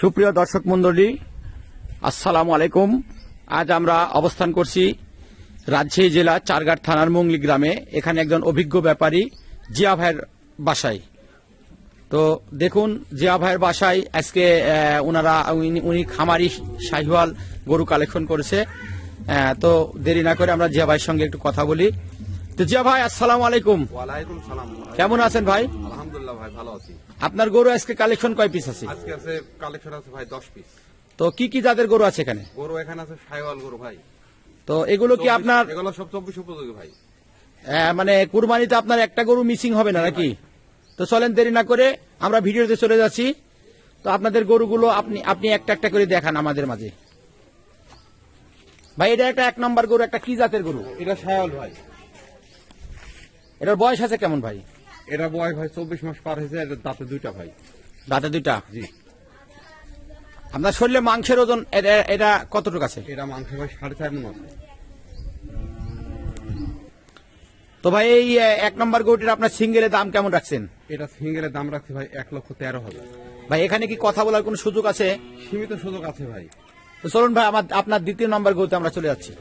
সুপ্রিয় দর্শক মন্ডলী আসসালামু আলাইকুম। আজ আমরা অবস্থান করছি রাজশাহী জেলা চারঘাট থানার মুংলি গ্রামে। এখানে একজন অভিজ্ঞ ব্যাপারী জিয়া ভাইয়ের বাসায়। তো দেখুন জিয়া ভাইয়ের বাসায় আজকে ওনারা উনি- খামারি শাহিওয়াল গরু কালেকশন করেছে। তো দেরি না করে আমরা জিয়া ভাইয়ের সঙ্গে একটু কথা বলি। তো জিয়া ভাই আসসালামু আলাইকুম। কেমন আছেন ভাই? ভাই ভালো আছি। আপনার গরু আজকে কালেকশন কয় পিস আছে? আজকে আছে কালেকশন আছে ভাই দশ পিস তো কি কি জাতের গরু আছে এখানে? গরু এখানে আছে সাইওয়াল গরু ভাই। তো এগুলো কি আপনার এগুলো সব চব্বিশ উপযোগী ভাই। আহ, মানে কুরবানিতে আপনার একটা গরু মিসিং হবে না নাকি? তো চলেন দেরি না করে আমরা ভিডিওতে চলে যাচ্ছি। তো আপনাদের গরুগুলো আপনি আপনি একটা একটা করে দেখান আমাদের মাঝে। ভাই এটা একটা এক নম্বর গরু একটা কি জাতের গরু? এটা সাইওয়াল ভাই। এটার বয়স আছে কেমন ভাই? এটা বয় ভাই চব্বিশ মাস পার হয়েছে এটা দাঁতে দুইটা ভাই। দাঁতে দুইটা? জি। আপনার শরীরে মাংসের ওজন এটা- কতটুকু আছে? এটা মাংস ভাই সাড়ে চার মন আছে। তো ভাই এই এক নম্বর গরুটির আপনার সিঙ্গেলের দাম কেমন রাখছেন? এটা সিঙ্গেলের দাম রাখছে ভাই এক লক্ষ তেরো হাজার। ভাই এখানে কি কথা বলার কোনো সুযোগ আছে? সীমিত সুযোগ আছে ভাই। তো চলুন ভাই আমার আপনার দ্বিতীয় নম্বর গরুতে আমরা চলে যাচ্ছি।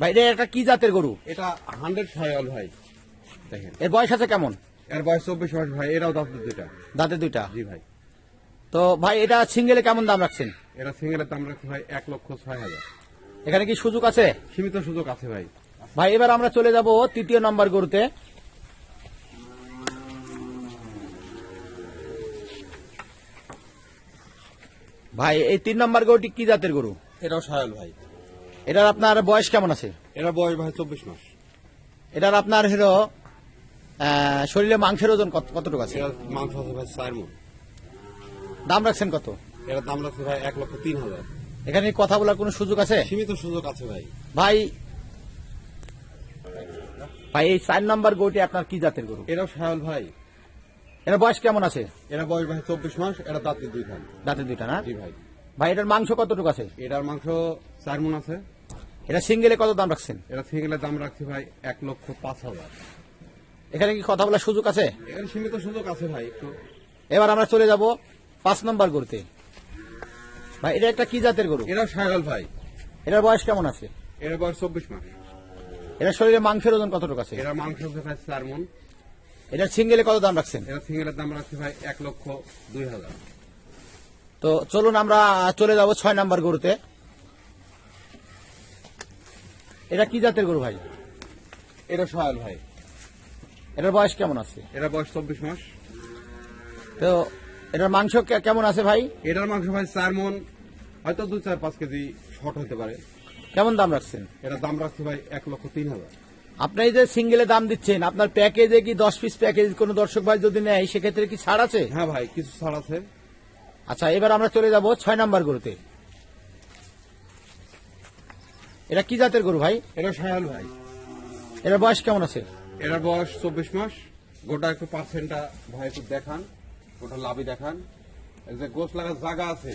ভাই এটা একটা কি জাতের গরু? এটা হান্ড্রেড সাইওয়াল ভাই। দেখেন। এর বয়স আছে কেমন? এর বয়স চব্বিশ মাস ভাই এটাও দাঁতে দুইটা। দাঁতে দুইটা? জি ভাই। তো ভাই এটা সিঙ্গেলে কেমন দাম রাখছেন? এটা সিঙ্গেলের দাম রাখছে ভাই এক লক্ষ ছয় হাজার। এখানে কি সুযোগ আছে? সীমিত সুযোগ আছে ভাই। ভাই এবার আমরা চলে যাব তৃতীয় নম্বর গরুতে। ভাই এই তিন নম্বর গরুটি কি জাতের গরু? এটাও সাইওয়াল ভাই। এটার আপনার বয়স কেমন আছে? এটা বয়স ভাই চব্বিশ মাস। এটার আপনার হলো শরীরে মাংসের ওজন কত- কতটুকু আছে? মাংস আছে ভাই চার মন দাম রাখছেন কত? এটার দাম রাখছে ভাই এক লক্ষ তিন হাজার। এখানে কথা বলার কোনো সুযোগ আছে? সীমিত সুযোগ আছে ভাই। ভাই ভাই এই চার নম্বর গরুটি আপনার কি জাতের গরু? এটাও সায়াল ভাই। এটার বয়স কেমন আছে? এরা বয়স ভাই চব্বিশ মাস এরা দাঁতে দুই খান দাঁতের দুইটা না জি ভাই। ভাই এটার মাংস কতটুকু আছে? এটার মাংস চার মন আছে। এটা সিঙ্গেলে কত দাম রাখছেন? এটা সিঙ্গেলের দাম রাখছি ভাই এক লক্ষ পাঁচ হাজার। এখানে কি কথা বলার সুযোগ আছে? এর সীমিত সুযোগ আছে ভাই একটু। এবার আমরা চলে যাব পাঁচ নম্বর গরুতে। ভাই এটা একটা কি জাতের গরু? এটাও সায়াল ভাই। এটার বয়স কেমন আছে? এর বয়স চব্বিশ মাস। এটার শরীরে মাংসের ওজন কতটুকু আছে? এটার মাংস ভাই চার মন। এটার সিঙ্গেলে কত দাম রাখছেন? এটা সিঙ্গেলের দাম রাখছি ভাই এক লক্ষ দুই হাজার। তো চলুন আমরা চলে যাব ছয় নম্বর গরুতে। এটা কি জাতের গরু ভাই? এটা সায়াল ভাই। এটার বয়স কেমন আছে? এটা বয়স চব্বিশ মাস। তো এটার মাংস কেমন আছে ভাই? এটার মাংস ভাই চার মন হয়তো দু চার পাঁচ কেজি শর্ট হতে পারে। কেমন দাম রাখছেন? এটার দাম রাখছি ভাই এক লক্ষ তিন হাজার। আপনি যে সিঙ্গেলে দাম দিচ্ছেন আপনার প্যাকেজে কি দশ পিস প্যাকেজ কোন দর্শক ভাই যদি নেয় সেক্ষেত্রে কি ছাড় আছে? হ্যাঁ ভাই কিছু ছাড় আছে। আচ্ছা এবার আমরা চলে যাব ছয় নাম্বার গরুতে। এটা কি জাতের গরু ভাই? এটা সায়াল ভাই। এটার বয়স কেমন আছে? এটার বয়স চব্বিশ মাস। গোটা একটু পার্সেন্টটা ভাই একটু দেখান গোটা লাভই দেখান। এই যে গোস লাগার জায়গা আছে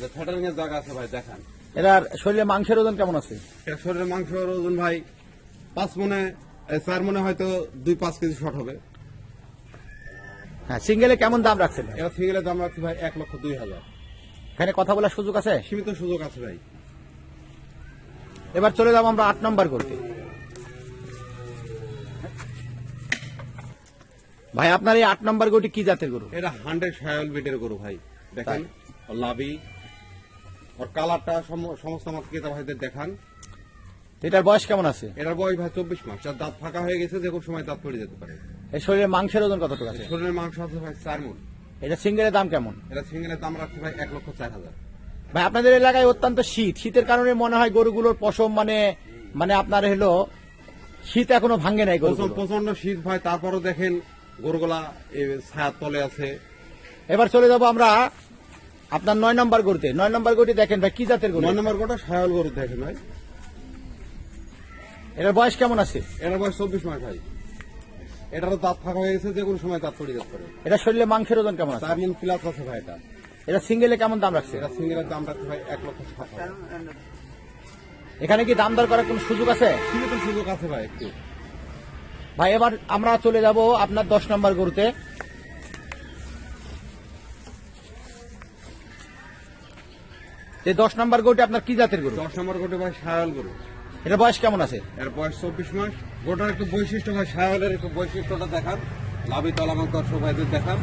যে ফ্যাটারিং এর জায়গা আছে ভাই দেখান। এটার শরীরে মাংসের ওজন কেমন আছে? এটা শরীরের মাংস ওজন ভাই পাঁচ মনে চার মনে হয়তো দুই পাঁচ কেজি শর্ট হবে। হ্যাঁ সিঙ্গেলে কেমন দাম রাখছেন? এরা সিঙ্গেলের দাম রাখছি ভাই এক লক্ষ দুই হাজার। এখানে কথা বলার সুযোগ আছে? সীমিত সুযোগ আছে ভাই। এবার চলে যাব আমরা আট নম্বর করতে ভাই আপনার এই আট নম্বর গরুটি কি জাতের গরু? এটা হান্ড্রেড সায়াল বিটের গরু ভাই। দেখেন লাভি ওর কালারটা সম- সমস্ত আমার ক্রেতা ভাইদের দেখান। এটার বয়স কেমন আছে? এটার বয়স ভাই চব্বিশ মাস। যার দাঁত ফাঁকা হয়ে গেছে যে কোনো সময় দাঁত পড়ে যেতে পারে। এর শরীরে মাংসের ওজন কতটুকু আছে? শরীরের মাংস আছে ভাই চার মন। এটা সিঙ্গেলের দাম কেমন? এটা সিঙ্গেলের দাম রাখছে ভাই এক লক্ষ চার হাজার। ভাই আপনাদের এলাকায় অত্যন্ত শীত। শীতের কারণে মনে হয় গরুগুলোর পশম মানে মানে আপনার হলো শীত এখনও ভাঙ্গে নাই প্রচণ্ড শীত ভাই। তারপরও দেখেন গরুগুলা তলে আছে। এবার চলে যাব আমরা আপনার নয় নম্বর গরুতে। নয় নম্বর গরুটি দেখেন ভাই কি জাতের গরু? নয় নম্বর গোটা সায়াল গরু দেখেন ভাই। এটার বয়স কেমন আছে? এটার বয়স চব্বিশ মাস ভাই। এটারও দাঁত ফাঁকা হয়ে গেছে যে কোনো সময় দাঁত পড়ে যেতে পারে। এটা শরীরে মাংসের ওজন কেমন আছে? চার মন প্লাস আছে ভাই এটা। এটা সিঙ্গেলে কেমন দাম রাখছে? এটা সিঙ্গেলের দাম রাখছে ভাই এক লক্ষ হাজার। এখানে কি দাম দর করার কোনো সুযোগ আছে? সুযোগ আছে ভাই একটু। ভাই এবার আমরা চলে যাব আপনার দশ নম্বর গরুতে। এই দশ নম্বর গরুটি আপনার কি জাতের গরু? দশ নম্বর গরুটি ভাই সায়াল গরু। এটা বয়স কেমন আছে? এর বয়স চব্বিশ মাস। গোটার একটু বৈশিষ্ট্য ভাই সায়ালের একটু বৈশিষ্ট্যটা দেখান। লাভি তলামকর সবাইদের দেখান।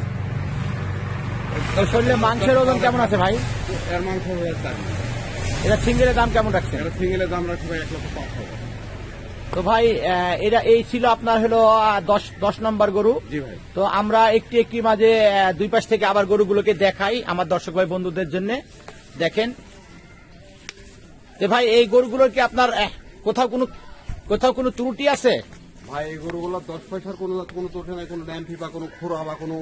শরীরে মাংসের ওজন কেমন আছে ভাই? এর মাংস এটা সিঙ্গেলের দাম কেমন রাখছে এটা সিঙ্গেলের দাম রাখছে ভাই এক লক্ষ পাঁচ হাজার। তো ভাই এটা এই ছিল আপনার হলো দশ দশ নম্বর গরু। ভাই। তো আমরা একটি একটি মাঝে দুই পাশ থেকে আবার গরুগুলোকে দেখাই আমার দর্শক ভাই বন্ধুদের জন্য। দেখেন। তো ভাই এই গরুগুলোর কি আপনার কোথাও কোনো কোথাও কোনো ত্রুটি আছে? ভাই এই গরুগুলো দশ পয়সার কোনো কোনো তোঠে নাই কোনো ড্যাম্পি বা কোনো খোরা বা কোনো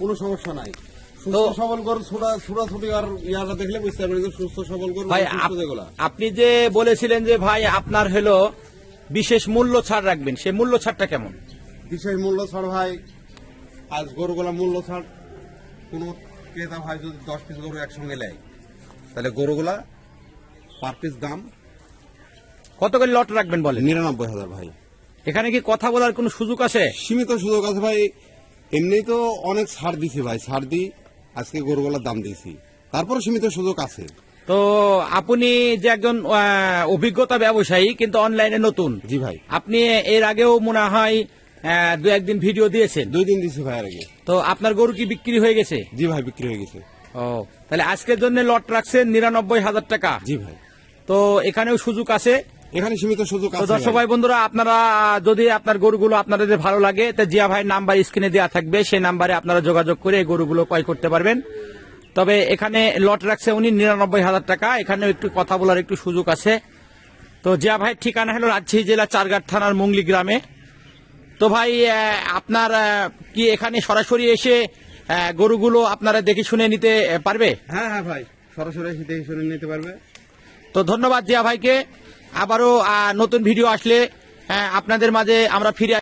কোনো সমস্যা নাই। সুস্থ সবল গরু ছুটা ছুটা আর ইয়াটা দেখলে বুঝতে পারবেন সুস্থ সবল গরু ভাই সুস্থ আপনি যে বলেছিলেন যে ভাই আপনার হলো বিশেষ মূল্য ছাড় রাখবেন সেই মূল্য ছাড়টা কেমন? বিশেষ মূল্য ছাড় ভাই আজ গরুগুলা মূল্য ছাড় কোনো ক্রেতা ভাই যদি দশ পিস গরু একসঙ্গে নেয় তাহলে গরুগুলা পার পিস দাম কত করে লট রাখবেন বলেন? নিরানব্বই হাজার ভাই। এখানে কি কথা বলার কোনো সুযোগ আছে? সীমিত সুযোগ আছে ভাই এমনি তো অনেক ছাড় দিছি ভাই ছাড় দি আজকে গরুগুলার দাম দিয়েছি। তারপরে সীমিত সুযোগ আছে। তো আপনি যে একজন অভিজ্ঞতা ব্যবসায়ী কিন্তু অনলাইনে নতুন। জি ভাই। আপনি এর আগেও মনে হয় দু একদিন ভিডিও দিয়েছেন। দুই দিন দিছি ভাই আগে। তো আপনার গরু কি বিক্রি হয়ে গেছে? জি ভাই বিক্রি হয়ে গেছে। ও তাহলে আজকের জন্য লট রাখছেন নিরানব্বই হাজার টাকা। জি ভাই। তো এখানেও সুযোগ আছে? এখানে সীমিত সুযোগ আছে দর্শক ভাই। ভাই বন্ধুরা আপনারা যদি আপনার গরুগুলো আপনাদের ভালো লাগে তা জিয়া ভাই নাম্বার স্ক্রিনে দেওয়া থাকবে। সেই নাম্বারে আপনারা যোগাযোগ করে এই গরুগুলো ক্রয় করতে পারবেন। তবে এখানে লট রাখছে উনি নিরানব্বই হাজার টাকা। এখানেও একটু কথা বলার একটু সুযোগ আছে। তো জিয়া ভাইয়ের ঠিকানা হলো রাজশাহী জেলা চারঘাট থানার মুংলি গ্রামে। তো ভাই আপনার কি এখানে সরাসরি এসে গরুগুলো আপনারা দেখে শুনে নিতে পারবে? হ্যাঁ হ্যাঁ ভাই সরাসরি হিতে হিসেবে নিতে পারবে। তো ধন্যবাদ জিয়া ভাইকে। আবারও নতুন ভিডিও আসলে আপনাদের মাঝে আমরা ফিরে